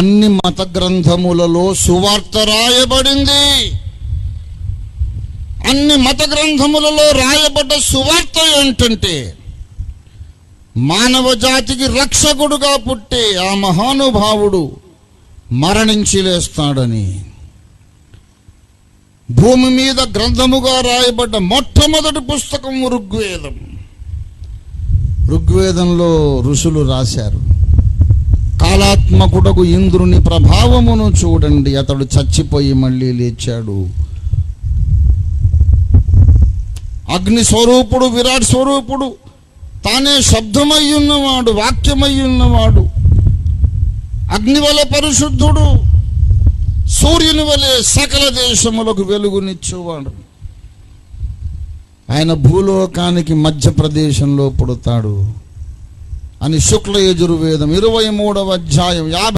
అన్ని మత గ్రంథములలో సువార్త రాయబడింది. అన్ని మత గ్రంథములలో రాయబడ్డ సువార్త ఏంటంటే మానవ జాతికి రక్షకుడుగా పుట్టే ఆ మహానుభావుడు మరణించి లేస్తాడని. భూమి మీద గ్రంథముగా రాయబడ్డ మొట్టమొదటి పుస్తకం ఋగ్వేదం. ఋగ్వేదంలో ఋషులు రాశారు. కాలాత్మకుడకు ఇంద్రుని ప్రభావమును చూడండి. అతడు చచ్చిపోయి మళ్ళీ లేచాడు. అగ్ని స్వరూపుడు విరాట్ స్వరూపుడు తానే శబ్దమై ఉన్నవాడు వాక్యమై ఉన్నవాడు అగ్ని వలె పరిశుద్ధుడు సూర్యుని వలె సకల దేశములకు వెలుగునిచ్చేవాడు. ఆయన భూలోకానికి మధ్యప్రదేశంలో పుడతాడు. అని శుక్ల యజుర్వేదం ఇరవై మూడవ అధ్యాయం యాభై